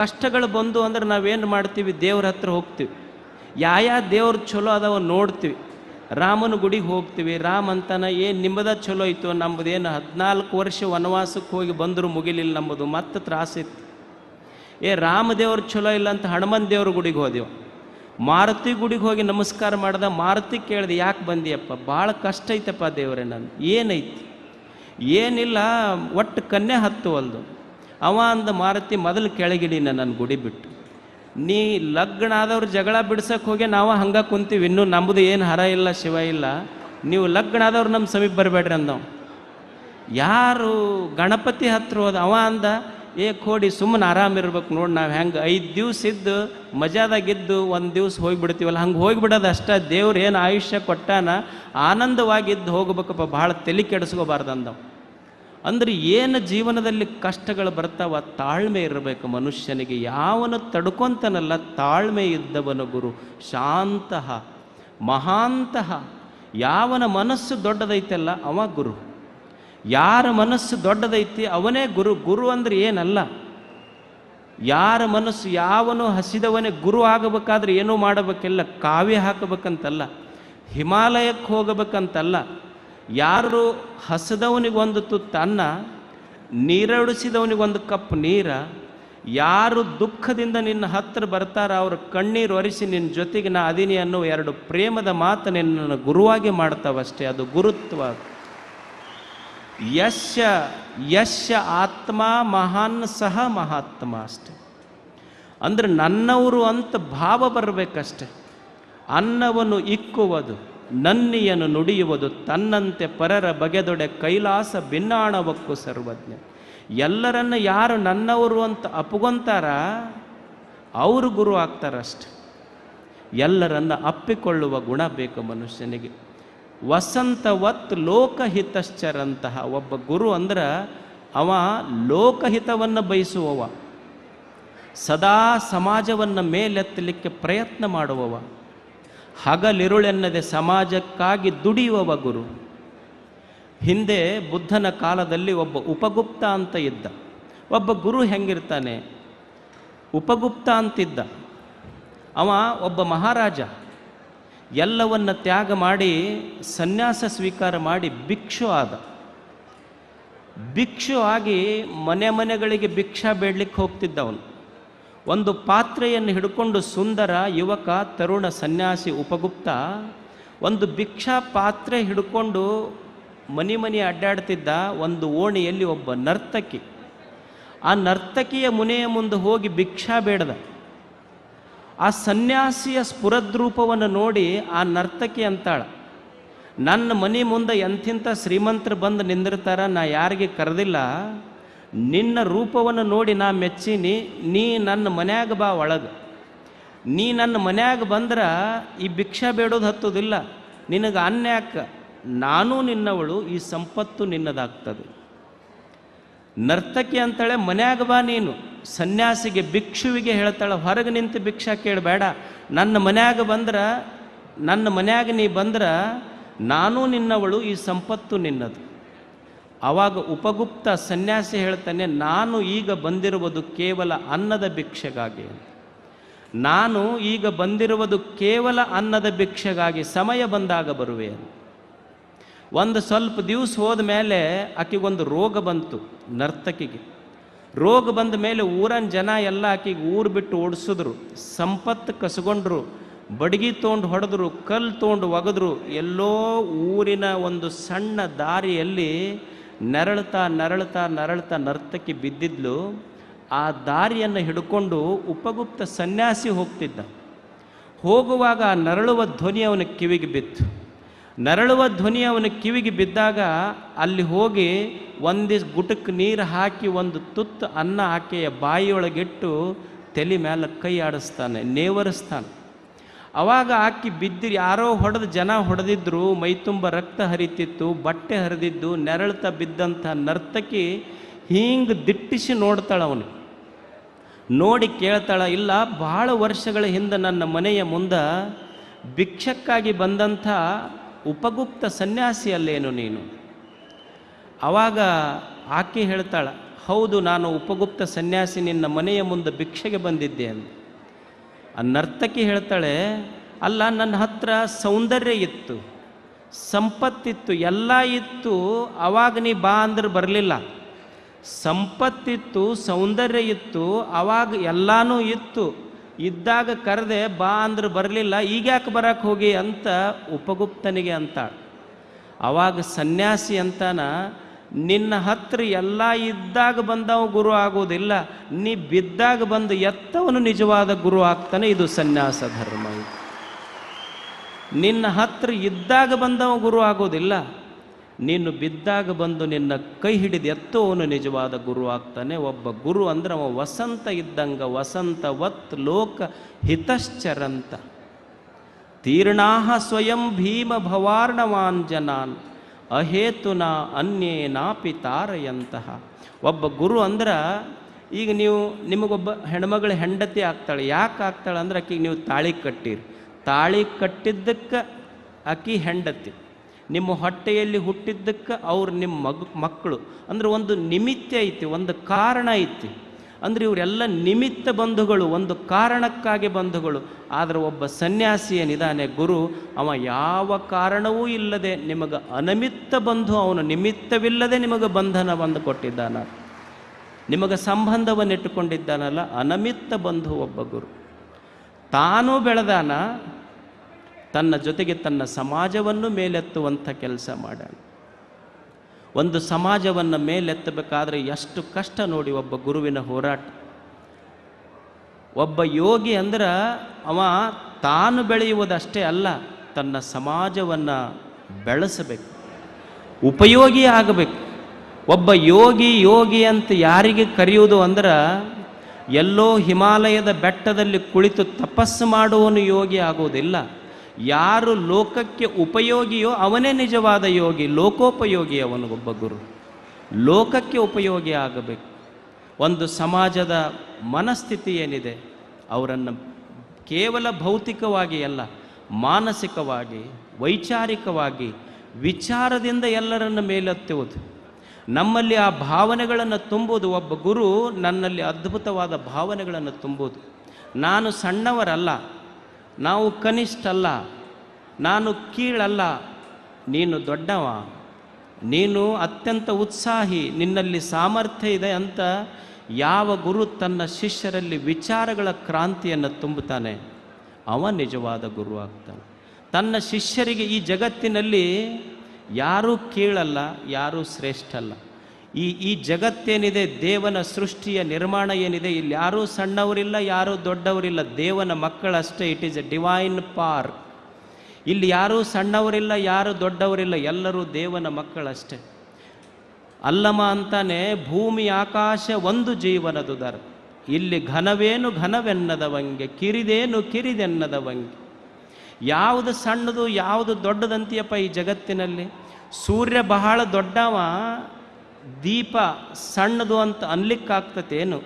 ಕಷ್ಟಗಳು ಬಂದು ಅಂದ್ರೆ ನಾವೇನು ಮಾಡ್ತೀವಿ? ದೇವ್ರ ಹತ್ರ ಹೋಗ್ತೀವಿ. ಯಾವ ದೇವ್ರ ಚಲೋ ಅದಾವ ನೋಡ್ತೀವಿ. ರಾಮನ ಗುಡಿಗೆ ಹೋಗ್ತೀವಿ. ರಾಮ ಅಂತಾನ ಏನು ನಿಮ್ಮದ ಚಲೋ ಇತ್ತು ನಮ್ಮದೇನು ಹದಿನಾಲ್ಕು ವರ್ಷ ವನವಾಸಕ್ಕೆ ಹೋಗಿ ಬಂದರೂ ಮುಗಿಲಿಲ್ಲ ನಮ್ಮದು ಮತ್ತೆ ತ್ರಾಸಿತ್ತು ಏ ರಾಮದೇವ್ರು ಚಲೋ ಇಲ್ಲ ಅಂತ ಹನುಮನ್ ದೇವ್ರ ಗುಡಿಗೆ ಹೋದೆವು ಮಾರುತಿ ಗುಡಿಗೆ ಹೋಗಿ ನಮಸ್ಕಾರ ಮಾಡ್ದೆ ಮಾರುತಿ ಕೇಳಿದೆ, ಯಾಕೆ ಬಂದಿಯಪ್ಪ? ಭಾಳ ಕಷ್ಟ ಐತಪ್ಪ ದೇವ್ರೆ ನಾನು. ಏನೈತಿ ಏನಿಲ್ಲ, ಒಟ್ಟು ಕನ್ಯೆ ಹತ್ತುವಲ್ದು. ಅವ ಅಂದ ಮಾರುತಿ, ಮೊದಲು ಕೆಳಗಿಡಿ ನನ್ನ ಗುಡಿ ಬಿಟ್ಟು ನೀ ಲಗ್ನ ಆದವ್ರು ಜಗಳ ಬಿಡ್ಸಕ್ಕೆ ಹೋಗಿ ನಾವು ಹಂಗೆ ಕುಂತೀವಿ. ಇನ್ನೂ ನಮ್ಮದು ಏನು ಹರ ಇಲ್ಲ, ಶಿವ ಇಲ್ಲ. ನೀವು ಲಗ್ನ ಆದವ್ರು ನಮ್ಮ ಸಮೀಪ ಬರಬೇಡ್ರಿ ಅಂದವ್. ಯಾರು ಗಣಪತಿ ಹತ್ರ ಹೋದ, ಅವ ಅಂದ, ಏ ಕೋಡಿ ಸುಮ್ಮನೆ ಆರಾಮಿರ್ಬೇಕು ನೋಡಿ ನಾವು ಹೆಂಗೆ. ಐದು ದಿವ್ಸ ಇದ್ದು ಮಜಾದಾಗಿದ್ದು ಒಂದು ದಿವ್ಸ ಹೋಗಿಬಿಡ್ತೀವಲ್ಲ. ಹಂಗೆ ಹೋಗಿಬಿಡೋದು ಅಷ್ಟೇ ದೇವ್ರು ಏನು ಆಯುಷ್ಯ ಕೊಟ್ಟಾನ ಆನಂದವಾಗಿದ್ದು ಹೋಗ್ಬೇಕಪ್ಪ. ಭಾಳ ತಲೆ ಕೆಡಿಸ್ಕೋಬಾರ್ದು ಅಂದವ. ಅಂದ್ರೆ ಏನು ಜೀವನದಲ್ಲಿ ಕಷ್ಟಗಳು ಬರ್ತಾವ, ತಾಳ್ಮೆ ಇರಬೇಕು ಮನುಷ್ಯನಿಗೆ. ಯಾವನು ತಡ್ಕೊಂತನಲ್ಲ, ತಾಳ್ಮೆ ಇದ್ದವನು ಗುರು. ಶಾಂತಃ ಮಹಾಂತಹ ಯಾವನ ಮನಸ್ಸು ದೊಡ್ಡದೈತಲ್ಲ, ಅವ ಗುರು. ಯಾರ ಮನಸ್ಸು ದೊಡ್ಡದೈತಿ, ಅವನೇ ಗುರು. ಗುರು ಅಂದ್ರೆ ಏನಲ್ಲ? ಯಾರ ಮನಸ್ಸು ಯಾವನು ಹಸಿದವನೇ ಗುರು ಆಗಬೇಕಾದ್ರೆ ಏನೂ ಮಾಡಬೇಕಿಲ್ಲ, ಕಾವ್ಯ ಹಾಕಬೇಕಂತಲ್ಲ, ಹಿಮಾಲಯಕ್ಕೆ ಹೋಗಬೇಕಂತಲ್ಲ ಯಾರು ಹಸದವನಿಗೊಂದು ತುತ್ತು ಅನ್ನ ನೀರಡಿಸಿದವನಿಗೊಂದು ಕಪ್ ನೀರ, ಯಾರು ದುಃಖದಿಂದ ನಿನ್ನ ಹತ್ತಿರ ಬರ್ತಾರ ಅವರು ಕಣ್ಣೀರು ಒರೆಸಿ ನಿನ್ನ ಜೊತೆಗೆ ನಾ ಅದೀನಿ ಅನ್ನೋ ಎರಡು ಪ್ರೇಮದ ಮಾತು ನಿನ್ನನ್ನು ಗುರುವಾಗಿ ಮಾಡ್ತಾವಷ್ಟೇ, ಅದು ಗುರುತ್ವ. ಯಶ ಯಶ ಆತ್ಮ ಮಹಾನ್ ಸಹ ಮಹಾತ್ಮ ಅಷ್ಟೆ. ಅಂದ್ರೆ ನನ್ನವರು ಅಂತ ಭಾವ ಬರಬೇಕಷ್ಟೆ. ಅನ್ನವನ್ನು ಇಕ್ಕುವುದು. ನನ್ನಿಯನ್ನು ನುಡಿಯುವುದು ತನ್ನಂತೆ ಪರರ ಬಗೆದೊಡೆ ಕೈಲಾಸ ಭಿನ್ನಾಣವಕ್ಕೂ ಸರ್ವಜ್ಞ. ಎಲ್ಲರನ್ನು ಯಾರು ನನ್ನವರು ಅಂತ ಅಪ್ಪುಗೊಂತಾರ? ಅವರು ಗುರು ಆಗ್ತಾರಷ್ಟೆ. ಎಲ್ಲರನ್ನು ಅಪ್ಪಿಕೊಳ್ಳುವ ಗುಣ ಬೇಕು ಮನುಷ್ಯನಿಗೆ. ವಸಂತವತ್ ಲೋಕಹಿತಶ್ಚರಂತಹ ಒಬ್ಬ ಗುರು ಅಂದ್ರೆ ಅವ ಲೋಕಹಿತವನ್ನು ಬಯಸುವವ. ಸದಾ ಸಮಾಜವನ್ನು ಮೇಲೆತ್ತಲಿಕ್ಕೆ ಪ್ರಯತ್ನ ಮಾಡುವವ. ಹಗಲಿರುಳೆನ್ನದೆ ಸಮಾಜಕ್ಕಾಗಿ ದುಡಿಯುವವ ಗುರು. ಹಿಂದೆ ಬುದ್ಧನ ಕಾಲದಲ್ಲಿ ಒಬ್ಬ ಉಪಗುಪ್ತ ಅಂತ ಇದ್ದ. ಒಬ್ಬ ಗುರು ಹೆಂಗಿರ್ತಾನೆ? ಉಪಗುಪ್ತ ಅಂತಿದ್ದ. ಅವ ಒಬ್ಬ ಮಹಾರಾಜ. ಎಲ್ಲವನ್ನ ತ್ಯಾಗ ಮಾಡಿ ಸನ್ಯಾಸ ಸ್ವೀಕಾರ ಮಾಡಿ ಭಿಕ್ಷು ಆದ. ಭಿಕ್ಷು ಆಗಿ ಮನೆ ಮನೆಗಳಿಗೆ ಭಿಕ್ಷಾ ಬೇಡಲಿಕ್ಕೆ ಹೋಗ್ತಿದ್ದ ಅವನು ಒಂದು ಪಾತ್ರೆಯನ್ನು ಹಿಡ್ಕೊಂಡು ಸುಂದರ ಯುವಕ, ತರುಣ ಸನ್ಯಾಸಿ ಉಪಗುಪ್ತ ಒಂದು ಭಿಕ್ಷಾ ಪಾತ್ರೆ ಹಿಡ್ಕೊಂಡು ಮನಿ ಮನಿ ಅಡ್ಡಾಡ್ತಿದ್ದ ಒಂದು ಓಣಿಯಲ್ಲಿ ಒಬ್ಬ ನರ್ತಕಿ. ಆ ನರ್ತಕಿಯ ಮುನೆಯ ಮುಂದೆ ಹೋಗಿ ಭಿಕ್ಷಾ ಬೇಡದ. ಆ ಸನ್ಯಾಸಿಯ ಸ್ಫುರದ್ರೂಪವನ್ನು ನೋಡಿ ಆ ನರ್ತಕಿ ಅಂತಾಳ, ನನ್ನ ಮನೆ ಮುಂದೆ ಎಂಥಿಂಥ ಶ್ರೀಮಂತರು ಬಂದು ನಿಂದಿರ್ತಾರ, ನಾ ಯಾರಿಗೆ ಕರೆದಿಲ್ಲ. ನಿನ್ನ ರೂಪವನ್ನು ನೋಡಿ ನಾ ಮೆಚ್ಚಿನಿ, ನೀ ನನ್ನ ಮನ್ಯಾಗ ಬಾ ಒಳಗೆ. ನೀ ನನ್ನ ಮನ್ಯಾಗ ಬಂದ್ರೆ ಈ ಭಿಕ್ಷೆ ಬೇಡೋದು ಹತ್ತೋದಿಲ್ಲ. ನಿನಗೆ ಅನ್ಯಾಕ ನಾನು ನಿನ್ನವಳು, ಈ ಸಂಪತ್ತು ನಿನ್ನದಾಗ್ತದೆ. ನರ್ತಕಿ ಅಂತಾಳೆ, ಮನ್ಯಾಗ ಬಾ ನೀನು. ಸನ್ಯಾಸಿಗೆ ಭಿಕ್ಷುವಿಗೆ ಹೇಳ್ತಾಳೆ, ಹೊರಗೆ ನಿಂತು ಭಿಕ್ಷಾ ಕೇಳಬೇಡ ನನ್ನ ಮನ್ಯಾಗ ಬಂದ್ರೆ, ನನ್ನ ಮನ್ಯಾಗ ನೀ ಬಂದ್ರೆ, ನಾನು ನಿನ್ನವಳು, ಈ ಸಂಪತ್ತು ನಿನ್ನದು. ಆವಾಗ ಉಪಗುಪ್ತ ಸನ್ಯಾಸಿ ಹೇಳ್ತಾನೆ, ನಾನು ಈಗ ಬಂದಿರುವುದು ಕೇವಲ ಅನ್ನದ ಭಿಕ್ಷೆಗಾಗಿ. ನಾನು ಈಗ ಬಂದಿರುವುದು ಕೇವಲ ಅನ್ನದ ಭಿಕ್ಷೆಗಾಗಿ ಸಮಯ ಬಂದಾಗ ಬರುವೆ. ಒಂದು ಸ್ವಲ್ಪ ದಿವಸ ಹೋದ ಮೇಲೆ ಆಕೆಗೊಂದು ರೋಗ ಬಂತು ನರ್ತಕಿಗೆ. ರೋಗ ಬಂದ ಮೇಲೆ ಊರನ್ ಜನ ಎಲ್ಲ ಆಕೆಗೆ ಊರು ಬಿಟ್ಟು ಓಡಿಸಿದ್ರು. ಸಂಪತ್ತು ಕಸ್ಕೊಂಡ್ರು ಬಡಗಿ ತೊಗೊಂಡು ಹೊಡೆದ್ರು, ಕಲ್ಲು ತೊಗೊಂಡು ಒಗೆದ್ರು. ಎಲ್ಲೋ ಊರಿನ ಒಂದು ಸಣ್ಣ ದಾರಿಯಲ್ಲಿ ನರಳ್ತಾ ನರಳ್ತಾ ನರಳ್ತಾ ನರ್ತಕಿ ಬಿದ್ದಿದ್ಲು, ಆ ದಾರಿಯನ್ನು ಹಿಡ್ಕೊಂಡು ಉಪಗುಪ್ತ ಸನ್ಯಾಸಿ ಹೋಗ್ತಿದ್ದ. ಹೋಗುವಾಗ ನರಳುವ ಧ್ವನಿ ಅವನ ಕಿವಿಗೆ ಬಿತ್ತು. ನರಳುವ ಧ್ವನಿ ಅವನ ಕಿವಿಗೆ ಬಿದ್ದಾಗ ಅಲ್ಲಿ ಹೋಗಿ ಒಂದಿಸ್ ಗುಟಕ್ಕೆ ನೀರು ಹಾಕಿ ಒಂದು ತುತ್ತು ಅನ್ನ ಆಕೆಯ ಬಾಯಿಯೊಳಗಿಟ್ಟು ತಲೆ ಮೇಲೆ ಕೈ ಆಡಿಸ್ತಾನೆ, ನೇವರಿಸ್ತಾನೆ. ಅವಾಗ ಆಕಿ ಬಿದ್ದಿರಿ, ಯಾರೋ ಹೊಡೆದು ಜನ ಹೊಡೆದಿದ್ರು ಮೈತುಂಬ ರಕ್ತ ಹರಿತಿತ್ತು, ಬಟ್ಟೆ ಹರಿದಿದ್ದು, ನೆರಳ್ತಾ ಬಿದ್ದಂಥ ನರ್ತಕಿ ಹಿಂಗೆ ದಿಟ್ಟಿಸಿ ನೋಡ್ತಾಳೆ ಅವನು. ನೋಡಿ ಕೇಳ್ತಾಳ, ಇಲ್ಲ, ಭಾಳ ವರ್ಷಗಳ ಹಿಂದೆ ನನ್ನ ಮನೆಯ ಮುಂದೆ ಭಿಕ್ಷಕ್ಕಾಗಿ ಬಂದಂಥ ಉಪಗುಪ್ತ ಸನ್ಯಾಸಿ ಅಲ್ಲೇನು ನೀನು? ಆವಾಗ ಆಕೆ ಹೇಳ್ತಾಳ, ಹೌದು, ನಾನು ಉಪಗುಪ್ತ ಸನ್ಯಾಸಿ ನಿನ್ನ ಮನೆಯ ಮುಂದೆ ಭಿಕ್ಷೆಗೆ ಬಂದಿದ್ದೆ ಅಂತ. ಆ ನರ್ತಕಿ ಹೇಳ್ತಾಳೆ, ಅಲ್ಲ, ನನ್ನ ಹತ್ರ ಸೌಂದರ್ಯ ಇತ್ತು, ಸಂಪತ್ತಿತ್ತು, ಎಲ್ಲ ಇತ್ತು, ಅವಾಗ ನೀ ಬಾ ಅಂದ್ರೆ ಬರಲಿಲ್ಲ. ಸಂಪತ್ತಿತ್ತು, ಸೌಂದರ್ಯ ಇತ್ತು, ಅವಾಗ ಎಲ್ಲನೂ ಇತ್ತು, ಇದ್ದಾಗ ಕರೆದೆ ಬಾ ಅಂದ್ರೆ ಬರಲಿಲ್ಲ, ಈಗ ಯಾಕೆ ಬರಕ್ಕೆ ಹೋಗಿ? ಅಂತ ಉಪಗುಪ್ತನಿಗೆ ಅಂತಾಳೆ. ಅವಾಗ ಸನ್ಯಾಸಿ ಅಂತಾನ ನಿನ್ನ ಹತ್ರ ಎಲ್ಲ ಇದ್ದಾಗ ಬಂದವ ಗುರು ಆಗೋದಿಲ್ಲ, ನೀ ಬಿದ್ದಾಗ ಬಂದು ಎತ್ತವನು ನಿಜವಾದ ಗುರು ಆಗ್ತಾನೆ, ಇದು ಸನ್ಯಾಸ ಧರ್ಮ ನಿನ್ನ ಹತ್ರ ಇದ್ದಾಗ ಬಂದವ ಗುರು ಆಗೋದಿಲ್ಲ, ನೀನು ಬಿದ್ದಾಗ ಬಂದು ನಿನ್ನ ಕೈ ಹಿಡಿದು ಎತ್ತುವವನು ನಿಜವಾದ ಗುರು ಆಗ್ತಾನೆ, ಒಬ್ಬ ಗುರು ಅಂದ್ರೆ ಅವ ವಸಂತ ಇದ್ದಂಗ, ವಸಂತ ವತ್ ಲೋಕ ಹಿತಶ್ಚರಂತ. ತೀರ್ಣಾಹ ಸ್ವಯಂ ಭೀಮ ಭವಾರ್ಣವಾನ್ ಜನಾನ್. ಅಹೇತುನ ಅನ್ಯೇನಾಪಿ ತಾರಯಂತಹ. ಒಬ್ಬ ಗುರು ಅಂದ್ರೆ ಈಗ ನೀವು ನಿಮಗೊಬ್ಬ ಹೆಣ್ಮಗಳ ಹೆಂಡತಿ ಆಗ್ತಾಳೆ, ಯಾಕೆ ಆಗ್ತಾಳೆ ಅಂದ್ರೆ ಆಕಿಗೆ ನೀವು ತಾಳಿ ಕಟ್ಟಿರಿ. ತಾಳಿ ಕಟ್ಟಿದ್ದಕ್ಕೆ ಆಕಿ ಹೆಂಡತಿ. ನಿಮ್ಮ ಹೊಟ್ಟೆಯಲ್ಲಿ ಹುಟ್ಟಿದ್ದಕ್ಕೆ ಅವ್ರು ನಿಮ್ಮ ಮಗ ಮಕ್ಕಳು. ಅಂದ್ರೆ ಒಂದು ನಿಮಿತ್ತ ಐತಿ, ಒಂದು ಕಾರಣ ಐತಿ. ಅಂದ್ರೆ ಇವರೆಲ್ಲ ನಿಮಿತ್ತ ಬಂಧುಗಳು, ಒಂದು ಕಾರಣಕ್ಕಾಗಿ ಬಂಧುಗಳು. ಆದರೆ ಒಬ್ಬ ಸನ್ಯಾಸಿ ಏನಿದ್ದಾನೆ ಗುರು, ಅವ ಯಾವ ಕಾರಣವೂ ಇಲ್ಲದೆ ನಿಮಗೆ ಅನಮಿತ್ತ ಬಂಧು, ಅವನು ನಿಮಿತ್ತವಿಲ್ಲದೆ ನಿಮಗೆ ಬಂಧನ ಬಂದು ಕೊಟ್ಟಿದ್ದಾನ. ನಿಮಗೆ ಸಂಬಂಧವನ್ನು ಇಟ್ಟುಕೊಂಡಿದ್ದಾನಲ್ಲ, ಅನಮಿತ್ತ ಬಂಧು ಒಬ್ಬ ಗುರು. ತಾನೂ ಬೆಳೆದಾನ, ತನ್ನ ಜೊತೆಗೆ ತನ್ನ ಸಮಾಜವನ್ನು ಮೇಲೆತ್ತುವಂಥ ಕೆಲಸ ಮಾಡ್ಯಾನ. ಒಂದು ಸಮಾಜವನ್ನು ಮೇಲೆತ್ತಬೇಕಾದ್ರೆ ಎಷ್ಟು ಕಷ್ಟ ನೋಡಿ ಒಬ್ಬ ಗುರುವಿನ ಹೋರಾಟ. ಒಬ್ಬ ಯೋಗಿ ಅಂದ್ರೆ ಅವ ತಾನು ಬೆಳೆಯುವುದಷ್ಟೇ ಅಲ್ಲ, ತನ್ನ ಸಮಾಜವನ್ನು ಬೆಳೆಸಬೇಕು, ಉಪಯೋಗಿ ಆಗಬೇಕು. ಒಬ್ಬ ಯೋಗಿ ಯೋಗಿ ಅಂತ ಯಾರಿಗೆ ಕರೆಯುವುದು ಅಂದ್ರೆ ಎಲ್ಲೋ ಹಿಮಾಲಯದ ಬೆಟ್ಟದಲ್ಲಿ ಕುಳಿತು ತಪಸ್ಸು ಮಾಡುವನು ಯೋಗಿ ಆಗುವುದಿಲ್ಲ. ಯಾರು ಲೋಕಕ್ಕೆ ಉಪಯೋಗಿಯೋ ಅವನೇ ನಿಜವಾದ ಯೋಗಿ, ಲೋಕೋಪಯೋಗಿ ಅವನು ಒಬ್ಬ ಗುರು. ಲೋಕಕ್ಕೆ ಉಪಯೋಗಿ ಆಗಬೇಕು. ಒಂದು ಸಮಾಜದ ಮನಸ್ಥಿತಿ ಏನಿದೆ, ಅವರನ್ನು ಕೇವಲ ಭೌತಿಕವಾಗಿ ಅಲ್ಲ, ಮಾನಸಿಕವಾಗಿ, ವೈಚಾರಿಕವಾಗಿ, ವಿಚಾರದಿಂದ ಎಲ್ಲರನ್ನು ಮೇಲೆತ್ತುವುದು. ನಮ್ಮಲ್ಲಿ ಆ ಭಾವನೆಗಳನ್ನು ತುಂಬುವುದು, ಒಬ್ಬ ಗುರು ನನ್ನಲ್ಲಿ ಅದ್ಭುತವಾದ ಭಾವನೆಗಳನ್ನು ತುಂಬುವುದು. ನಾನು ಸಣ್ಣವರಲ್ಲ ನಾವು ಕನಿಷ್ಠಲ್ಲ, ನಾನು ಕೀಳಲ್ಲ, ನೀನು ದೊಡ್ಡವ, ನೀನು ಅತ್ಯಂತ ಉತ್ಸಾಹಿ, ನಿನ್ನಲ್ಲಿ ಸಾಮರ್ಥ್ಯ ಇದೆ ಅಂತ ಯಾವ ಗುರು ತನ್ನ ಶಿಷ್ಯರಲ್ಲಿ ವಿಚಾರಗಳ ಕ್ರಾಂತಿಯನ್ನು ತುಂಬುತ್ತಾನೆ? ಅವ ನಿಜವಾದ ಗುರು ಆಗ್ತಾನೆ. ತನ್ನ ಶಿಷ್ಯರಿಗೆ ಈ ಜಗತ್ತಿನಲ್ಲಿ ಯಾರೂ ಕೀಳಲ್ಲ, ಯಾರೂ ಶ್ರೇಷ್ಠ ಅಲ್ಲ ಈ ಈ ಜಗತ್ತೇನಿದೆ, ದೇವನ ಸೃಷ್ಟಿಯ ನಿರ್ಮಾಣ ಏನಿದೆ, ಇಲ್ಲಿ ಯಾರೂ ಸಣ್ಣವರಿಲ್ಲ, ಯಾರೂ ದೊಡ್ಡವರಿಲ್ಲ, ದೇವನ ಮಕ್ಕಳಷ್ಟೇ ಇಟ್ ಈಸ್ ಎ ಡಿವೈನ್ ಪಾರ್ ಇಲ್ಲಿ ಯಾರೂ ಸಣ್ಣವರಿಲ್ಲ, ಯಾರೂ ದೊಡ್ಡವರಿಲ್ಲ, ಎಲ್ಲರೂ ದೇವನ ಮಕ್ಕಳಷ್ಟೇ. ಅಲ್ಲಮ ಅಂತಾನೆ, ಭೂಮಿ, ಆಕಾಶ ಒಂದು ಜೀವನದುದರ ಇಲ್ಲಿ ಘನವೇನು ಘನವೆನ್ನದವಂಗೆ, ಕಿರಿದೇನು ಕಿರಿದೆನ್ನದವಂಗೆ. ಯಾವುದು ಸಣ್ಣದು, ಯಾವುದು ದೊಡ್ಡದಂತೀಯಪ್ಪ ಈ ಜಗತ್ತಿನಲ್ಲಿ? ಸೂರ್ಯ ಬಹಳ ದೊಡ್ಡವ ದೀಪ ಸಣ್ಣದು ಅಂತ ಅನ್ಲಿಕ್ಕಾಗ್ತತೇನು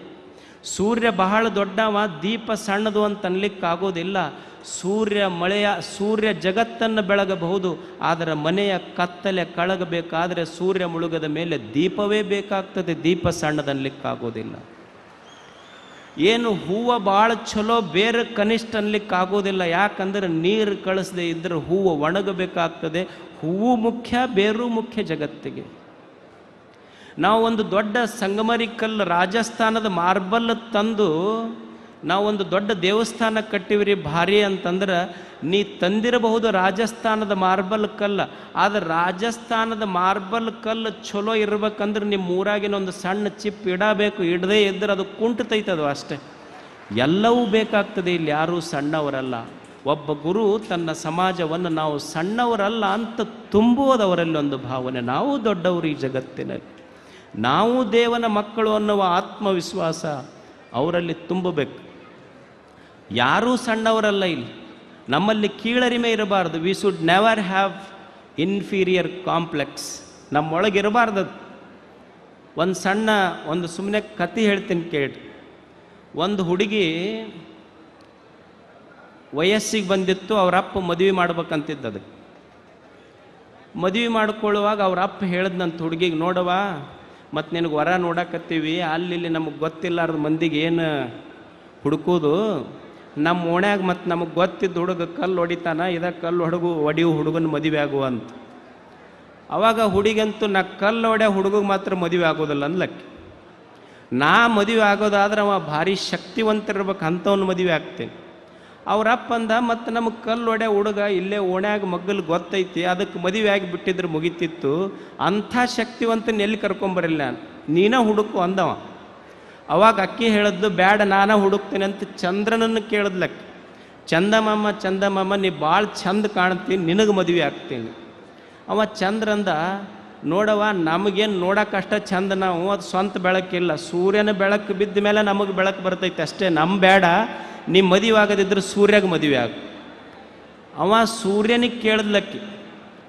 ಸೂರ್ಯ ಬಹಳ ದೊಡ್ಡವ, ದೀಪ ಸಣ್ಣದು ಅಂತ ಅನ್ಲಿಕ್ಕಾಗೋದಿಲ್ಲ. ಸೂರ್ಯ ಮಳೆಯ, ಸೂರ್ಯ ಜಗತ್ತನ್ನು ಬೆಳಗಬಹುದು, ಆದರೆ ಮನೆಯ ಕತ್ತಲೆ ಕಳಗಬೇಕಾದರೆ ಸೂರ್ಯ ಮುಳುಗದ ಮೇಲೆ ದೀಪವೇ ಬೇಕಾಗ್ತದೆ. ದೀಪ ಸಣ್ಣದನ್ಲಿಕ್ಕಾಗೋದಿಲ್ಲ ಏನು ಹೂವು ಭಾಳ ಚಲೋ ಬೇರೆ ಕನಿಷ್ಠ ಅನ್ಲಿಕ್ಕಾಗೋದಿಲ್ಲ. ಯಾಕಂದ್ರೆ ನೀರು ಕಳಿಸದೆ ಇದ್ದರೆ ಹೂವು ಒಣಗಬೇಕಾಗ್ತದೆ. ಹೂವು ಮುಖ್ಯ, ಬೇರು ಮುಖ್ಯ ಜಗತ್ತಿಗೆ. ನಾವು ಒಂದು ದೊಡ್ಡ ಸಂಗಮರಿಕಲ್ ರಾಜಸ್ಥಾನದ ಮಾರ್ಬಲ್ ತಂದು ನಾವೊಂದು ದೊಡ್ಡ ದೇವಸ್ಥಾನ ಕಟ್ಟಿವ್ರಿ ಭಾರಿ ಅಂತಂದ್ರೆ ನೀ ತಂದಿರಬಹುದು ರಾಜಸ್ಥಾನದ ಮಾರ್ಬಲ್ ಕಲ್ಲ. ಆದ್ರೆ ರಾಜಸ್ಥಾನದ ಮಾರ್ಬಲ್ ಕಲ್ಲು ಚಲೋ ಇರ್ಬೇಕಂದ್ರೆ ನಿಮ್ಮ ಊರಾಗಿನ ಒಂದು ಸಣ್ಣ ಚಿಪ್ ಇಡಬೇಕು, ಇಡದೇ ಇದ್ದರೆ ಅದು ಕುಂಟತೈತದು ಅಷ್ಟೇ. ಎಲ್ಲವೂ ಬೇಕಾಗ್ತದೆ ಇಲ್ಲಿ ಯಾರೂ ಸಣ್ಣವರಲ್ಲ. ಒಬ್ಬ ಗುರು ತನ್ನ ಸಮಾಜವನ್ನು ನಾವು ಸಣ್ಣವರಲ್ಲ ಅಂತ ತುಂಬುವುದವರಲ್ಲಿ ಒಂದು ಭಾವನೆ. ನಾವು ದೊಡ್ಡವರು ಈ ಜಗತ್ತಿನಲ್ಲಿ. ನಾವು ದೇವನ ಮಕ್ಕಳು ಅನ್ನುವ ಆತ್ಮವಿಶ್ವಾಸ ಅವರಲ್ಲಿ ತುಂಬಬೇಕು. ಯಾರೂ ಸಣ್ಣವರಲ್ಲ ಇಲ್ಲಿ. ನಮ್ಮಲ್ಲಿ ಕೀಳರಿಮೆ ಇರಬಾರ್ದು. We should never have inferior complex ನಮ್ಮೊಳಗಿರಬಾರ್ದು ಒಂದು ಸಣ್ಣ, ಒಂದು ಸುಮ್ಮನೆ ಕತೆ ಹೇಳ್ತೀನಿ ಕೇಳಿ. ಒಂದು ಹುಡುಗಿ ವಯಸ್ಸಿಗೆ ಬಂದಿತ್ತು, ಅವ್ರ ಅಪ್ಪ ಮದುವೆ ಮಾಡ್ಬೇಕಂತಿದ್ದ ಅದಕ್ಕೆ. ಮದುವೆ ಮಾಡ್ಕೊಳ್ಳುವಾಗ ಅವ್ರ ಅಪ್ಪ ಹೇಳ್ದಂತ ಹುಡುಗಿಗೆ ನೋಡವ ಮತ್ತು ನಿನಗೆ ವರ ನೋಡಕತ್ತೀವಿ, ಅಲ್ಲಿ ಇಲ್ಲಿ ನಮಗೆ ಗೊತ್ತಿಲ್ಲಾರ್ದ ಮಂದಿಗೆ ಏನು ಹುಡುಕೋದು? ನಮ್ಮ ಓಣ್ಯಾಗ ಮತ್ತು ನಮಗೆ ಗೊತ್ತಿದ್ದ ಹುಡುಗ ಕಲ್ಲು ಹೊಡಿತಾನ, ಇದ ಕಲ್ಲು ಹೊಡಗು ಒಡಿಯು ಹುಡುಗನ ಮದುವೆ ಆಗುವ ಅಂತ. ಅವಾಗ ಹುಡುಗಂತೂ ನಾ ಕಲ್ಲು ಹೊಡೆ ಹುಡುಗಗೆ ಮಾತ್ರ ಮದುವೆ ಆಗೋದಿಲ್ಲ ಅನ್ಲಕ್ಕೆ ನಾ ಮದುವೆ ಆಗೋದಾದ್ರೆ ಅವ ಭಾರಿ ಶಕ್ತಿವಂತಿರ್ಬೇಕು ಅಂಥವ್ನ ಮದುವೆ ಆಗ್ತೇನೆ. ಅವ್ರಪ್ಪ ಅಂದ, ಮತ್ತು ನಮಗೆ ಕಲ್ಲು ಒಡೆ ಹುಡುಗ ಇಲ್ಲೇ ಓಣ್ಯಾಗ ಮಗ್ಗಲ್ ಗೊತ್ತೈತಿ ಅದಕ್ಕೆ ಮದುವೆ ಆಗಿ ಬಿಟ್ಟಿದ್ರೆ ಮುಗಿತಿತ್ತು. ಅಂಥ ಶಕ್ತಿವಂತನ ಎಲ್ಲಿ ಕರ್ಕೊಂಬರಲಿಲ್ಲ ನಾನು. ನೀನ ಹುಡುಕು ಅಂದವ. ಅವಾಗ ಅಕ್ಕಿ ಹೇಳಿದ್ದು, ಬ್ಯಾಡ, ನಾನ ಹುಡುಕ್ತೇನೆ ಅಂತ ಚಂದ್ರನನ್ನು ಕೇಳಿದ್ಲಕ್ಕ ಚಂದಮಾಮ ಚಂದಮಾಮ, ನೀ ಭಾಳ ಚಂದ ಕಾಣ್ತೀನಿ ನಿನಗೆ ಮದುವೆ ಆಗ್ತೀನಿ. ಅವ ಚಂದ್ರಂದ ನೋಡವ ನಮಗೇನು ನೋಡೋಕ್ಕಷ್ಟ ಚಂದ ನಾವು, ಅದು ಸ್ವಂತ ಬೆಳಕಿಲ್ಲ. ಸೂರ್ಯನ ಬೆಳಕು ಬಿದ್ದ ಮೇಲೆ ನಮಗೆ ಬೆಳಕು ಬರ್ತೈತೆ ಅಷ್ಟೇ. ನಮ್ಮ ಬೇಡ ನೀ ಮದುವೆ ಆಗದಿದ್ದರೆ ಸೂರ್ಯಾಗ ಮದುವೆ ಆಗ. ಅವ ಸೂರ್ಯನಿಗೆ ಕೇಳಿದ್ಲಕ್ಕಿ.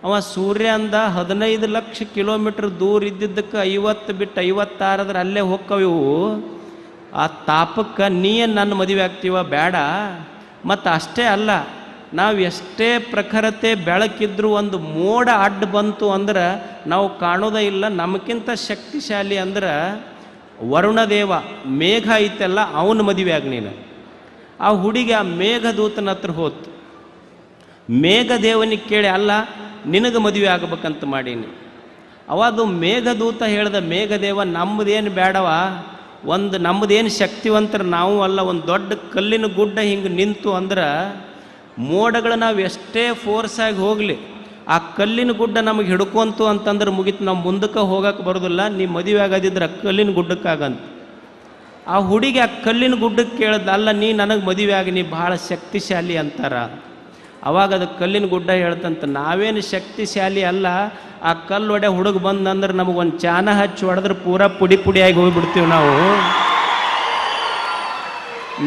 ಅವ ಸೂರ್ಯ ಅಂದ ಹದಿನೈದು ಲಕ್ಷ ಕಿಲೋಮೀಟ್ರ್ ದೂರ ಇದ್ದಿದ್ದಕ್ಕೆ ಐವತ್ತು ಬಿಟ್ಟು ಐವತ್ತಾರದ್ರೆ ಅಲ್ಲೇ ಹೋಕ್ಕವಿವು ಆ ತಾಪಕ್ಕೆ ನೀ ನನ್ನ ಮದುವೆ ಆಗ್ತೀವ? ಬೇಡ ಮತ್ತು ಅಷ್ಟೇ ಅಲ್ಲ, ನಾವು ಎಷ್ಟೇ ಪ್ರಖರತೆ ಬೆಳಕಿದ್ರೂ ಒಂದು ಮೋಡ ಅಡ್ಡ ಬಂತು ಅಂದ್ರೆ ನಾವು ಕಾಣೋದೇ ಇಲ್ಲ. ನಮಗಿಂತ ಶಕ್ತಿಶಾಲಿ ಅಂದ್ರೆ ವರುಣದೇವ ಮೇಘ ಐತೆಲ್ಲ, ಅವನ ಮದುವೆ ಆಗ ನೀನು. ಆ ಹುಡುಗಿ ಆ ಮೇಘದೂತನ ಹತ್ರ ಹೋತು. ಮೇಘದೇವನಿಗೆ ಕೇಳಿ, ಅಲ್ಲ, ನಿನಗೆ ಮದುವೆ ಆಗಬೇಕಂತ ಮಾಡೀನಿ. ಅವಾಗ ಮೇಘದೂತ ಹೇಳಿದ ಮೇಘದೇವ ನಮ್ಮದೇನು ಬೇಡವ ಒಂದು ನಮ್ಮದೇನು ಶಕ್ತಿವಂತರ ನಾವು ಅಲ್ಲ, ಒಂದು ದೊಡ್ಡ ಕಲ್ಲಿನ ಗುಡ್ಡ ಹಿಂಗೆ ನಿಂತು ಅಂದ್ರೆ ಮೋಡಗಳು ನಾವು ಎಷ್ಟೇ ಫೋರ್ಸ್ ಆಗಿ ಹೋಗಲಿ, ಆ ಕಲ್ಲಿನ ಗುಡ್ಡ ನಮಗೆ ಹಿಡ್ಕೊಂತು ಅಂತಂದ್ರೆ ಮುಗೀತು, ನಾವು ಮುಂದಕ್ಕೆ ಹೋಗಕ್ಕೆ ಬರೋದಿಲ್ಲ. ನೀ ಮದುವೆ ಆಗೋದಿದ್ರೆ ಕಲ್ಲಿನ ಗುಡ್ಡಕ್ಕಾಗಂತ. ಆ ಹುಡುಗಿ ಆ ಕಲ್ಲಿನ ಗುಡ್ಡಕ್ಕೆ ಕೇಳ್ದ ಅಲ್ಲ, ನೀ ನನಗೆ ಮದುವೆ ಆಗಿ, ನೀ ಭಾಳ ಶಕ್ತಿಶಾಲಿ ಅಂತಾರ. ಅವಾಗ ಅದು ಕಲ್ಲಿನ ಗುಡ್ಡ ಹೇಳ್ತಂತ, ನಾವೇನು ಶಕ್ತಿಶಾಲಿ ಅಲ್ಲ, ಆ ಕಲ್ಲು ಒಡೆ ಹುಡುಗ ಬಂದಂದ್ರೆ ನಮಗೊಂದು ಚಾನ ಹಚ್ಚಿ ಹೊಡೆದ್ರೆ ಪೂರ ಪುಡಿ ಪುಡಿಯಾಗಿ ಹೋಗ್ಬಿಡ್ತೀವಿ ನಾವು.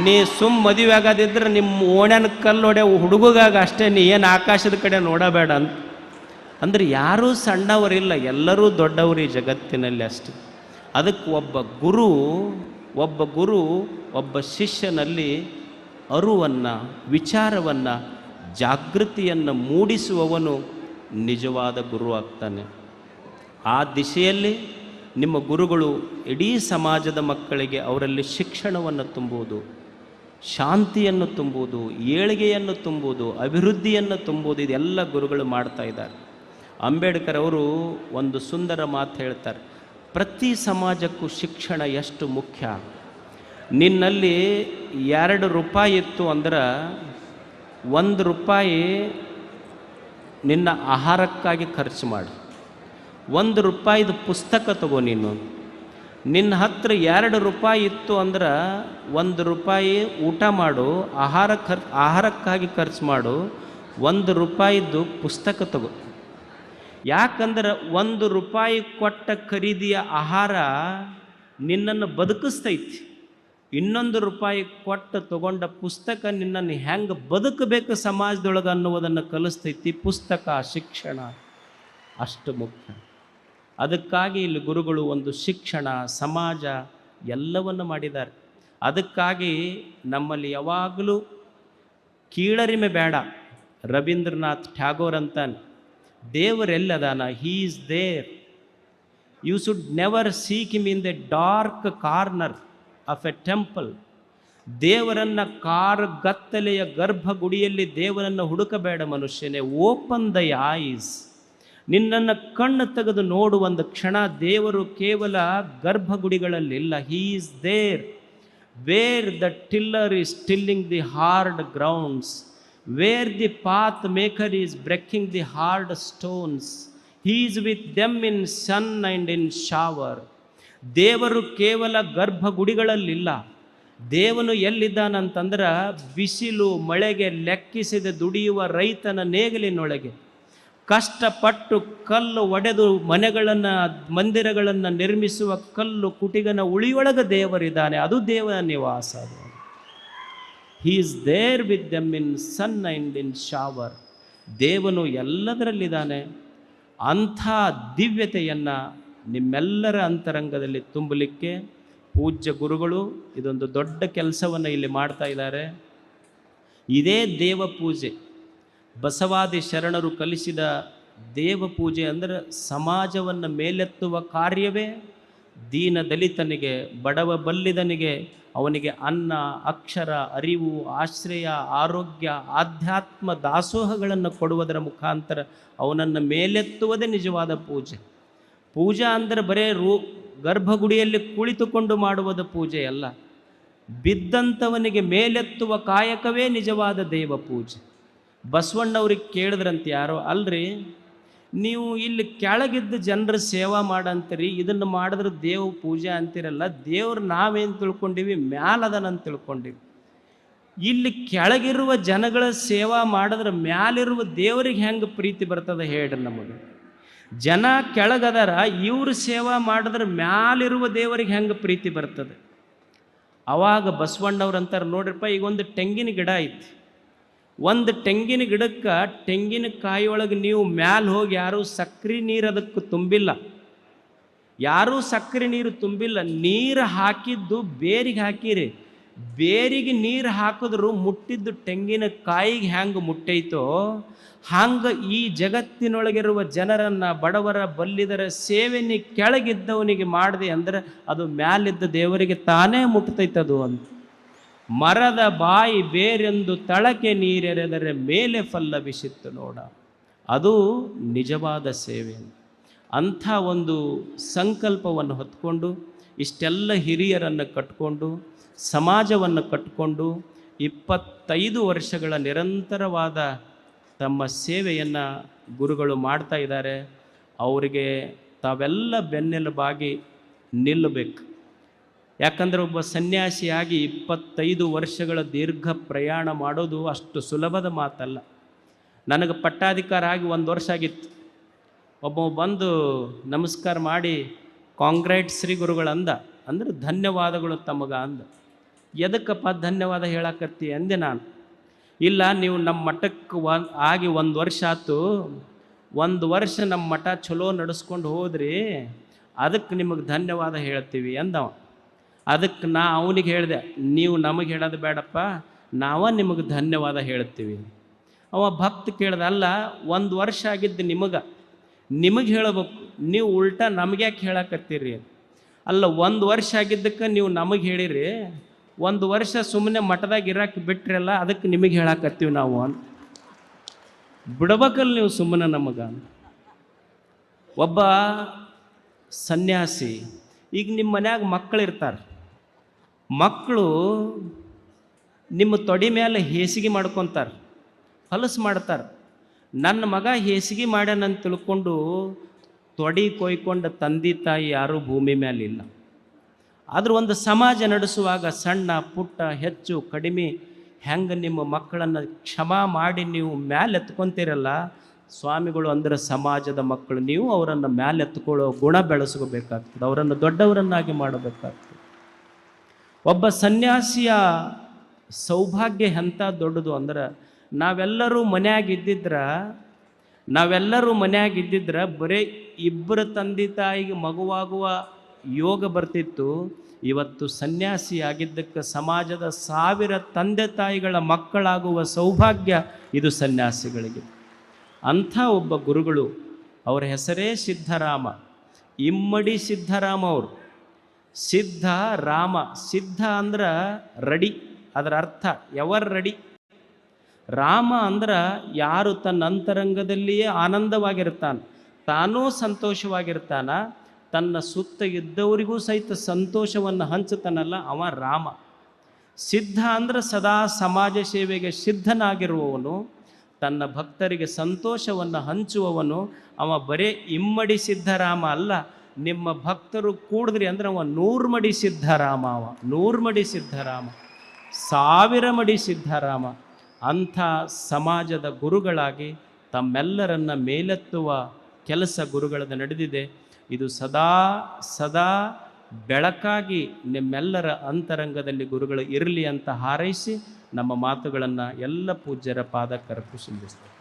ನೀ ಸುಮ್ ಮದುವೆ ಆಗೋದಿದ್ರೆ ನಿಮ್ಮ ಓಣ್ಯನ ಕಲ್ಲು ಹೊಡೆ ಹುಡುಗಗಾಗ ಅಷ್ಟೇ, ನೀ ಏನು ಆಕಾಶದ ಕಡೆ ನೋಡಬೇಡ ಅಂತ ಅಂದ್ರೆ ಯಾರೂ ಸಣ್ಣವರಿಲ್ಲ, ಎಲ್ಲರೂ ದೊಡ್ಡವರು ಈ ಜಗತ್ತಿನಲ್ಲಿ ಅಷ್ಟೆ. ಅದಕ್ಕೆ ಒಬ್ಬ ಗುರು ಒಬ್ಬ ಗುರು, ಒಬ್ಬ ಶಿಷ್ಯನಲ್ಲಿ ಅರುವನ್ನು, ವಿಚಾರವನ್ನು, ಜಾಗೃತಿಯನ್ನು ಮೂಡಿಸುವವನು ನಿಜವಾದ ಗುರು ಆಗ್ತಾನೆ. ಆ ದಿಶೆಯಲ್ಲಿ ನಿಮ್ಮ ಗುರುಗಳು ಇಡೀ ಸಮಾಜದ ಮಕ್ಕಳಿಗೆ ಅವರಲ್ಲಿ ಶಿಕ್ಷಣವನ್ನು ತುಂಬುವುದು ಶಾಂತಿಯನ್ನು ತುಂಬುವುದು ಏಳಿಗೆಯನ್ನು ತುಂಬುವುದು ಅಭಿವೃದ್ಧಿಯನ್ನು ತುಂಬುವುದು ಇದೆಲ್ಲ ಗುರುಗಳು ಮಾಡ್ತಾ ಇದ್ದಾರೆ. ಅಂಬೇಡ್ಕರ್ ಅವರು ಒಂದು ಸುಂದರ ಮಾತು ಹೇಳ್ತಾರೆ. ಪ್ರತಿ ಸಮಾಜಕ್ಕೂ ಶಿಕ್ಷಣ ಎಷ್ಟು ಮುಖ್ಯ? ನಿನ್ನಲ್ಲಿ ಎರಡು ರೂಪಾಯಿ ಇತ್ತು ಅಂದ್ರೆ ಒಂದು ರೂಪಾಯಿ ನಿನ್ನ ಆಹಾರಕ್ಕಾಗಿ ಖರ್ಚು ಮಾಡು. ಒಂದು ರೂಪಾಯಿದು ಪುಸ್ತಕ ತಗೋ ನೀನು. ನಿನ್ನ ಹತ್ರ ಎರಡು ರೂಪಾಯಿ ಇತ್ತು ಅಂದ್ರೆ ಒಂದು ರೂಪಾಯಿ ಊಟ ಮಾಡು, ಆಹಾರ ಖರ್, ಆಹಾರಕ್ಕಾಗಿ ಖರ್ಚು ಮಾಡು, ಒಂದು ರೂಪಾಯಿದ್ದು ಪುಸ್ತಕ ತಗೋ. ಯಾಕಂದ್ರೆ ಒಂದು ರೂಪಾಯಿ ಕೊಟ್ಟ ಖರೀದಿಯ ಆಹಾರ ನಿನ್ನನ್ನು ಬದುಕಿಸ್ತೈತಿ. ಇನ್ನೊಂದು ರೂಪಾಯಿ ಕೊಟ್ಟು ತಗೊಂಡ ಪುಸ್ತಕ ನಿನ್ನನ್ನು ಹೆಂಗೆ ಬದುಕಬೇಕು ಸಮಾಜದೊಳಗೆ ಅನ್ನುವುದನ್ನು ಕಲಿಸ್ತೈತಿ ಪುಸ್ತಕ ಶಿಕ್ಷಣ. ಅಷ್ಟು ಮುಖ್ಯ. ಅದಕ್ಕಾಗಿ ಇಲ್ಲಿ ಗುರುಗಳು ಒಂದು ಶಿಕ್ಷಣ, ಸಮಾಜ ಎಲ್ಲವನ್ನು ಮಾಡಿದ್ದಾರೆ. ಅದಕ್ಕಾಗಿ ನಮ್ಮಲ್ಲಿ ಯಾವಾಗಲೂ ಕೀಳರಿಮೆ ಬೇಡ. ರವೀಂದ್ರನಾಥ್ ಟ್ಯಾಗೋರ್ ಅಂತಾನೆ. ದೇವರೆಲ್ಲದಾನ he is there you should never seek him in the dark corner of a temple ದೇವರನ್ನು ಕಾರ್ ಗತ್ತಲೆಯ ಗರ್ಭಗುಡಿಯಲ್ಲಿ ದೇವರನ್ನು ಹುಡುಕಬೇಡ ಮನುಷ್ಯನೇ ಓಪನ್ ದ ಐಸ್ ನಿನ್ನನ್ನು ಕಣ್ಣು ತೆಗೆದು ನೋಡುವ ಒಂದು ಕ್ಷಣ ದೇವರು ಕೇವಲ ಗರ್ಭಗುಡಿಗಳಲ್ಲಿಲ್ಲ he is there where the tiller is tilling the hard grounds where the path maker is breaking the hard stones is with them in sun and in shower ದೇವರು ಕೇವಲ ಗರ್ಭಗುಡಿಗಳಲ್ಲಿಲ್ಲ. ದೇವನು ಎಲ್ಲಿದ್ದಾನಂತಂದ್ರೆ ಬಿಸಿಲು ಮಳೆಗೆ ಲೆಕ್ಕಿಸದೆ ದುಡಿಯುವ ರೈತನ ನೇಗಲಿನೊಳಗೆ. ಕಷ್ಟಪಟ್ಟು ಕಲ್ಲು ಒಡೆದು ಮನೆಗಳನ್ನು, ಮಂದಿರಗಳನ್ನು ನಿರ್ಮಿಸುವ ಕಲ್ಲು ಕುಟಿಗನ ಉಳಿಯೊಳಗೆ ದೇವರಿದ್ದಾನೆ. ಅದು ದೇವರ ನಿವಾಸ ಅದು. He is there with them in sun and in shower ದೇವನು ಎಲ್ಲದರಲ್ಲಿದ್ದಾನೆ. ಅಂಥ ದಿವ್ಯತೆಯನ್ನು ನಿಮ್ಮೆಲ್ಲರ ಅಂತರಂಗದಲ್ಲಿ ತುಂಬಲಿಕ್ಕೆ ಪೂಜ್ಯ ಗುರುಗಳು ಇದೊಂದು ದೊಡ್ಡ ಕೆಲಸವನ್ನು ಇಲ್ಲಿ ಮಾಡ್ತಾ ಇದ್ದಾರೆ. ಇದೇ ದೇವ ಪೂಜೆ. ಬಸವಾದಿ ಶರಣರು ಕಲಿಸಿದ ದೇವ ಪೂಜೆ ಅಂದರೆ ಸಮಾಜವನ್ನು ಮೇಲೆತ್ತುವ ಕಾರ್ಯವೇ ದೀನ ದಲಿತನಿಗೆ, ಬಡವ ಬಲ್ಲಿದನಿಗೆ, ಅವನಿಗೆ ಅನ್ನ, ಅಕ್ಷರ, ಅರಿವು, ಆಶ್ರಯ, ಆರೋಗ್ಯ, ಆಧ್ಯಾತ್ಮ ದಾಸೋಹಗಳನ್ನು ಕೊಡುವುದರ ಮುಖಾಂತರ ಅವನನ್ನು ಮೇಲೆತ್ತುವುದೇ ನಿಜವಾದ ಪೂಜೆ. ಪೂಜಾ ಅಂದರೆ ಬರೇ ರೂ, ಗರ್ಭಗುಡಿಯಲ್ಲಿ ಕುಳಿತುಕೊಂಡು ಮಾಡುವುದು ಪೂಜೆಯಲ್ಲ ಬಿದ್ದಂಥವನಿಗೆ ಮೇಲೆತ್ತುವ ಕಾಯಕವೇ ನಿಜವಾದ ದೇವ ಪೂಜೆ. ಬಸವಣ್ಣವ್ರಿಗೆ ಕೇಳಿದ್ರಂತೆ ಯಾರೋ, ಅಲ್ರಿ? ನೀವು ಇಲ್ಲಿ ಕೆಳಗಿದ್ದ ಜನರ ಸೇವಾ ಮಾಡಂತೀರಿ, ಇದನ್ನು ಮಾಡಿದ್ರೆ ದೇವ ಪೂಜೆ ಅಂತೀರಲ್ಲ, ದೇವ್ರು ನಾವೇನು ತಿಳ್ಕೊಂಡಿವಿ ಮ್ಯಾಲದನಂತ ತಿಳ್ಕೊಂಡಿವಿ. ಇಲ್ಲಿ ಕೆಳಗಿರುವ ಜನಗಳ ಸೇವಾ ಮಾಡಿದ್ರೆ ಮ್ಯಾಲಿರುವ ದೇವರಿಗೆ ಹೆಂಗೆ ಪ್ರೀತಿ ಬರ್ತದೆ ಹೇಳ್ರಿ ನಮಗೆ. ಜನ ಕೆಳಗದಾರ, ಇವ್ರ ಸೇವಾ ಮಾಡಿದ್ರೆ ಮ್ಯಾಲಿರುವ ದೇವರಿಗೆ ಹೆಂಗೆ ಪ್ರೀತಿ ಬರ್ತದೆ. ಅವಾಗ ಬಸವಣ್ಣವ್ರು ಅಂತಾರೆ ನೋಡ್ರಪ್ಪ, ಈಗ ಒಂದು ತೆಂಗಿನ ಗಿಡ ಐತಿ. ಒಂದು ತೆಂಗಿನ ಗಿಡಕ್ಕೆ ತೆಂಗಿನಕಾಯಿ ಒಳಗೆ ನೀವು ಮ್ಯಾಲೆ ಹೋಗಿ ಯಾರೂ ಸಕ್ಕರೆ ನೀರು ಅದಕ್ಕೆ ತುಂಬಿಲ್ಲ. ಯಾರೂ ಸಕ್ಕರೆ ನೀರು ತುಂಬಿಲ್ಲ. ನೀರು ಹಾಕಿದ್ದು ಬೇರಿಗೆ ಹಾಕಿರಿ. ಬೇರಿಗೆ ನೀರು ಹಾಕಿದ್ರು ಮುಟ್ಟಿದ್ದು ತೆಂಗಿನಕಾಯಿಗೆ ಹ್ಯಾಂಗೆ ಮುಟ್ಟೈತೋ, ಹಂಗೆ ಈ ಜಗತ್ತಿನೊಳಗಿರುವ ಜನರನ್ನು ಬಡವರ ಬಲ್ಲಿದರ ಸೇವೆನಿ ಕೆಳಗಿದ್ದವನಿಗೆ ಮಾಡಿದೆ ಅಂದ್ರೆ ಅದು ಮ್ಯಾಲಿದ್ದ ದೇವರಿಗೆ ತಾನೇ ಮುಟ್ತೈತದು ಅಂತ. ಮರದ ಬಾಯಿ ಬೇರೆಂದು ತಳಕೆ ನೀರೆರೆದರೆ ಮೇಲೆ ಫಲ್ಲವಿಸಿತ್ತು ನೋಡ. ಅದು ನಿಜವಾದ ಸೇವೆ. ಅಂಥ ಒಂದು ಸಂಕಲ್ಪವನ್ನು ಹೊತ್ಕೊಂಡು, ಇಷ್ಟೆಲ್ಲ ಹಿರಿಯರನ್ನು ಕಟ್ಕೊಂಡು, ಸಮಾಜವನ್ನು ಕಟ್ಕೊಂಡು, ಇಪ್ಪತ್ತೈದು ವರ್ಷಗಳ ನಿರಂತರವಾದ ತಮ್ಮ ಸೇವೆಯನ್ನು ಗುರುಗಳು ಮಾಡ್ತಾ ಇದ್ದಾರೆ. ಅವರಿಗೆ ತಾವೆಲ್ಲ ಬೆನ್ನೆಲುಬಾಗಿ ನಿಲ್ಲಬೇಕು. ಯಾಕಂದರೆ ಒಬ್ಬ ಸನ್ಯಾಸಿಯಾಗಿ ಇಪ್ಪತ್ತೈದು ವರ್ಷಗಳ ದೀರ್ಘ ಪ್ರಯಾಣ ಮಾಡೋದು ಅಷ್ಟು ಸುಲಭದ ಮಾತಲ್ಲ. ನನಗೆ ಪಟ್ಟಾಧಿಕಾರ ಆಗಿ ಒಂದು ವರ್ಷ ಆಗಿತ್ತು. ಒಬ್ಬ ಬಂದು ನಮಸ್ಕಾರ ಮಾಡಿ, ಕಾಂಗ್ರೇಟ್ ಶ್ರೀ ಗುರುಗಳಂದ ಅಂದ್ರೆ ಧನ್ಯವಾದಗಳು ತಮಗ ಅಂದ. ಎದಕ್ಕಪ್ಪ ಧನ್ಯವಾದ ಹೇಳಕತ್ತಿ? ಅಂದೆ ನಾನು. ಇಲ್ಲ, ನೀವು ನಮ್ಮ ಮಠಕ್ಕೆ ಒನ್ ಆಗಿ ಒಂದು ವರ್ಷ ಆಯ್ತು ಒಂದು ವರ್ಷ ನಮ್ಮ ಮಠ ಚಲೋ ನಡೆಸ್ಕೊಂಡು ಹೋದ್ರಿ. ಅದಕ್ಕೆ ನಿಮಗೆ ಧನ್ಯವಾದ ಹೇಳ್ತೀವಿ ಅಂದವ. ಅದಕ್ಕೆ ನಾ ಅವನಿಗೆ ಹೇಳಿದೆ, ನೀವು ನಮಗೆ ಹೇಳೋದು ಬೇಡಪ್ಪ, ನಾವ ನಿಮಗೆ ಧನ್ಯವಾದ ಹೇಳ್ತೀವಿ ಅವ ಭಕ್ತ ಕೇಳ್ದ, ಅಲ್ಲ, ಒಂದು ವರ್ಷ ಆಗಿದ್ದು ನಿಮಗೆ ನಿಮಗೆ ಹೇಳಬೇಕು, ನೀವು ಉಲ್ಟಾ ನಮಗೆ ಯಾಕೆ ಹೇಳಕತ್ತೀರಿ? ಅಲ್ಲ, ಒಂದು ವರ್ಷ ಆಗಿದ್ದಕ್ಕೆ ನೀವು ನಮಗೆ ಹೇಳಿರಿ, ಒಂದು ವರ್ಷ ಸುಮ್ಮನೆ ಮಠದಾಗ ಇರಕ್ಕೆ ಬಿಟ್ರಲ್ಲ ಅದಕ್ಕೆ ನಿಮಗೆ ಹೇಳಕತ್ತೀವಿ ನಾವು ಅಂತ. ಬಿಡ್ಬೇಕಲ್ಲ ನೀವು ಸುಮ್ಮನೆ ನಮಗೆ ಒಬ್ಬ ಸನ್ಯಾಸಿ, ಈಗ ನಿಮ್ಮ ಮನ್ಯಾಗ ಮಕ್ಕಳು ಇರ್ತಾರೆ ಮಕ್ಕಳು ನಿಮ್ಮ ತೊಡಿ ಮೇಲೆ ಹೇಸಿಗೆ ಮಾಡ್ಕೊತಾರೆ, ಹೊಲಸು ಮಾಡ್ತಾರೆ. ನನ್ನ ಮಗ ಹೇಸಿಗೆ ಮಾಡ್ಯಾನಂತ ತಿಳ್ಕೊಂಡು ತೊಡಿ ಕೊಯ್ಕೊಂಡ ತಂದೆ ತಾಯಿ ಯಾರೂ ಭೂಮಿ ಮೇಲೆ ಇಲ್ಲ. ಆದ್ರೆ ಒಂದು ಸಮಾಜ ನಡೆಸುವಾಗ ಸಣ್ಣ, ಪುಟ್ಟ, ಹೆಚ್ಚು, ಕಡಿಮೆ ಹೆಂಗೆ ನಿಮ್ಮ ಮಕ್ಕಳನ್ನು ಕ್ಷಮ ಮಾಡಿ ನೀವು ಮ್ಯಾಲೆ ಎತ್ಕೊಂತೀರಲ್ಲ, ಸ್ವಾಮಿಗಳು ಅಂದ್ರೆ ಸಮಾಜದ ಮಕ್ಕಳು, ನೀವು ಅವರನ್ನು ಮ್ಯಾಲೆ ಎತ್ಕೊಳ್ಳೋ ಗುಣ ಬೆಳೆಸ್ಕೋಬೇಕಾಗ್ತದೆ, ಅವರನ್ನು ದೊಡ್ಡವರನ್ನಾಗಿ ಮಾಡಬೇಕಾಗ್ತದೆ. ಒಬ್ಬ ಸನ್ಯಾಸಿಯ ಸೌಭಾಗ್ಯ ಎಂಥ ದೊಡ್ಡದು ಅಂದ್ರೆ ನಾವೆಲ್ಲರೂ ಮನ್ಯಾಗ ಇದ್ದಿದ್ರ ನಾವೆಲ್ಲರೂ ಮನ್ಯಾಗ ಇದ್ದಿದ್ರ ಬರೀ ಇಬ್ಬರ ತಂದೆ ತಾಯಿಗೆ ಮಗುವಾಗುವ ಯೋಗ ಬರ್ತಿತ್ತು. ಇವತ್ತು ಸನ್ಯಾಸಿ ಆಗಿದ್ದಕ್ಕೆ ಸಮಾಜದ ಸಾವಿರ ತಂದೆ ತಾಯಿಗಳ ಮಕ್ಕಳಾಗುವ ಸೌಭಾಗ್ಯ ಇದು ಸನ್ಯಾಸಿಗಳಿಗೆ. ಅಂಥ ಒಬ್ಬ ಗುರುಗಳು, ಅವರ ಹೆಸರೇ ಸಿದ್ಧರಾಮ. ಇಮ್ಮಡಿ ಸಿದ್ಧರಾಮ ಅವರು. ಸಿದ್ಧ ರಾಮ. ಸಿದ್ಧ ಅಂದ್ರೆ ರೆಡಿ. ಅದರ ಅರ್ಥ ಎವರ್ ರೆಡಿ? ರಾಮ ಅಂದ್ರೆ ಯಾರು ತನ್ನ ಅಂತರಂಗದಲ್ಲಿಯೇ ಆನಂದವಾಗಿರ್ತಾನೆ. ತಾನೂ ಸಂತೋಷವಾಗಿರ್ತಾನ. ತನ್ನ ಸುತ್ತ ಇದ್ದವರಿಗೂ ಸಹಿತ ಸಂತೋಷವನ್ನು ಹಂಚುತ್ತಾನಲ್ಲ ಅವ ರಾಮ. ಸಿದ್ಧ ಅಂದ್ರೆ ಸದಾ ಸಮಾಜ ಸೇವೆಗೆ ಸಿದ್ಧನಾಗಿರುವವನು. ತನ್ನ ಭಕ್ತರಿಗೆ ಸಂತೋಷವನ್ನು ಹಂಚುವವನು. ಅವ ಬರೇ ಇಮ್ಮಡಿ ಸಿದ್ಧರಾಮ ಅಲ್ಲ. ನಿಮ್ಮ ಭಕ್ತರು ಕೂಡಿದ್ರಿ ಅಂದ್ರೆ ಅವ ನೂರು ಮಡಿ ಸಿದ್ಧರಾಮ ಅವ. ನೂರು ಮಡಿ ಸಿದ್ಧರಾಮ. ಸಾವಿರ ಮಡಿ ಸಿದ್ಧರಾಮ. ಅಂಥ ಸಮಾಜದ ಗುರುಗಳಾಗಿ ತಮ್ಮೆಲ್ಲರನ್ನ ಮೇಲೆತ್ತುವ ಕೆಲಸ ಗುರುಗಳದ್ದು ನಡೆದಿದೆ. ಇದು ಸದಾ ಸದಾ ಬೆಳಕಾಗಿ ನಿಮ್ಮೆಲ್ಲರ ಅಂತರಂಗದಲ್ಲಿ ಗುರುಗಳು ಇರಲಿ ಅಂತ ಹಾರೈಸಿ ನಮ್ಮ ಮಾತುಗಳನ್ನು ಎಲ್ಲ ಪೂಜ್ಯರ ಪಾದಕ್ಕರ ಕುಸುಂಬಿಸ್ತಾರೆ